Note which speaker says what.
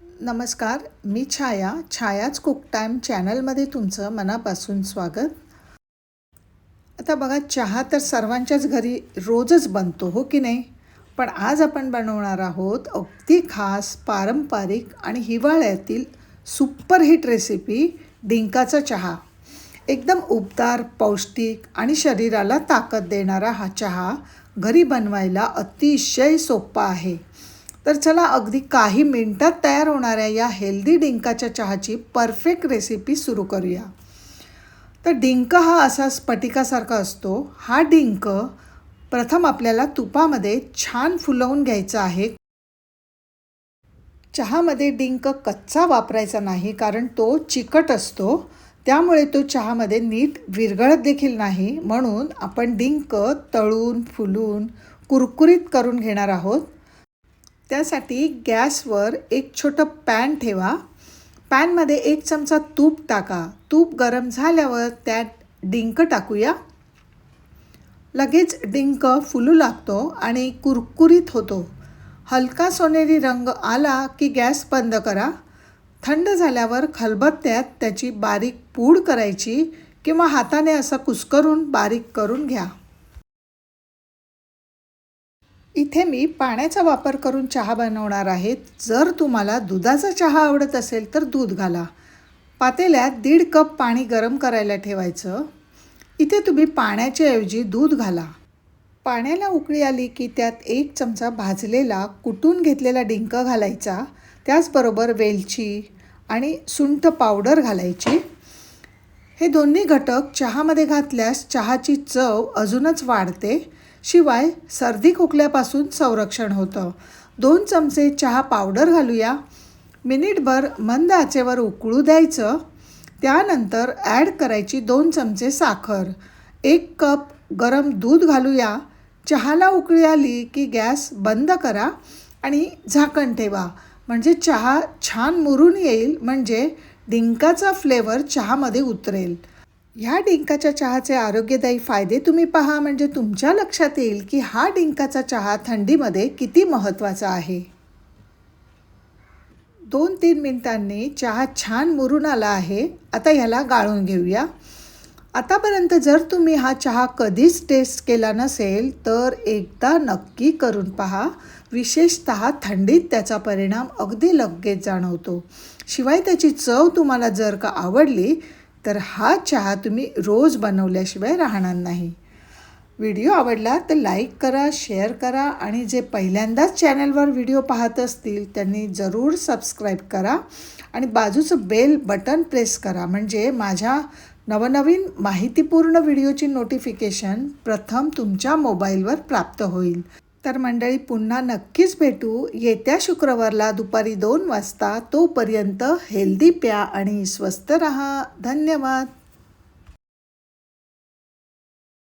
Speaker 1: नमस्कार मी छाया छायाच cook time चॅनलमध्ये तुमचं मनापासून स्वागत. आता बघा चहा तर सर्वांच्याच घरी रोजच बनतो हो की नाही? पण आज आपण बनवणार आहोत अगदी खास पारंपरिक आणि हिवाळ्यातील सुपरहिट रेसिपी डिंकाचा चहा. एकदम उबदार पौष्टिक आणि शरीराला ताकद देणारा हा चहा घरी बनवायला अतिशय सोपा आहे. तर चला अगदी काही मिनटात तयार होणाऱ्या या हेल्दी डिंकाच्या चहाची परफेक्ट रेसिपी सुरू करूया. तर डिंक हा असा स्फटिकासारखा असतो. हा डिंक प्रथम आपल्याला तुपामध्ये छान फुलवून घ्यायचा आहे. चहामध्ये डिंक कच्चा वापरायचा नाही कारण तो चिकट असतो. त्यामुळे तो चहामध्ये नीट विरघळत देखील नाही. म्हणून आपण डिंक तळून फुलून कुरकुरीत करून घेणार आहोत. त्यासाठी गॅसवर एक छोटं पॅन ठेवा. पॅनमध्ये एक चमचा तूप टाका. तूप गरम झाल्यावर त्यात डिंक टाकूया. लगेच डिंक फुलू लागतो आणि कुरकुरीत होतो. हलका सोनेरी रंग आला की गॅस बंद करा. थंड झाल्यावर खलबत्त्यात त्याची बारीक पूड करायची किंवा हाताने असं कुस्करून बारीक करून घ्या. इथे मी पाण्याचा वापर करून चहा बनवणार आहे. जर तुम्हाला दुधाचा चहा आवडत असेल तर दूध घाला. पातेल्यात दीड कप पाणी गरम करायला ठेवायचं. इथे तुम्ही पाण्याच्या ऐवजी दूध घाला. पाण्याला उकळी आली की त्यात एक चमचा भाजलेला कुटून घेतलेला डिंक घालायचा. त्याचबरोबर वेलची आणि सुंठ पावडर घालायची. हे दोन्ही घटक चहामध्ये घातल्यास चहाची चव अजूनच वाढते शिवाय सर्दी खोकल्यापासून संरक्षण होतं. दोन चमचे चहा पावडर घालूया. मिनिटभर मंद आचेवर उकळू द्यायचं. त्यानंतर ॲड करायची दोन चमचे साखर. एक कप गरम दूध घालूया. चहाला उकळी आली की गॅस बंद करा आणि झाकण ठेवा. म्हणजे चहा छान मुरून येईल म्हणजे डिंकाचा फ्लेवर चहामध्ये उतरेल. ह्या डिंकाच्या चहाचे आरोग्यदायी फायदे तुम्ही पहा म्हणजे तुमच्या लक्षात येईल की हा डिंकाचा चहा थंडीमध्ये किती महत्त्वाचा आहे. दोन तीन मिनिटांनी चहा छान मुरून आला आहे. आता ह्याला गाळून घेऊया. आतापर्यंत जर तुम्ही हा चहा कधीच टेस्ट केला नसेल तर एकदा नक्की करून पहा. विशेषत थंडीत त्याचा परिणाम अगदी लगेच जाणवतो. शिवाय त्याची चव तुम्हाला जर का आवडली तर हा चहा तुम्ही रोज बनवल्याशिवाय राहणार नाही. व्हिडिओ आवडला तर लाईक करा शेअर करा आणि जे पहिल्यांदाच चॅनलवर व्हिडिओ पाहत असतील त्यांनी जरूर सबस्क्राईब करा आणि बाजूचं बेल बटन प्रेस करा. म्हणजे माझ्या नवनवीन माहितीपूर्ण व्हिडिओची नोटिफिकेशन प्रथम तुमच्या मोबाईलवर प्राप्त होईल. तर मंडळी पुन्हा नक्कीच भेटू. येत्या शुक्रवारला दुपारी दोन वाजता तोपर्यंत हेल्दी प्या आणि स्वस्त रहा. धन्यवाद.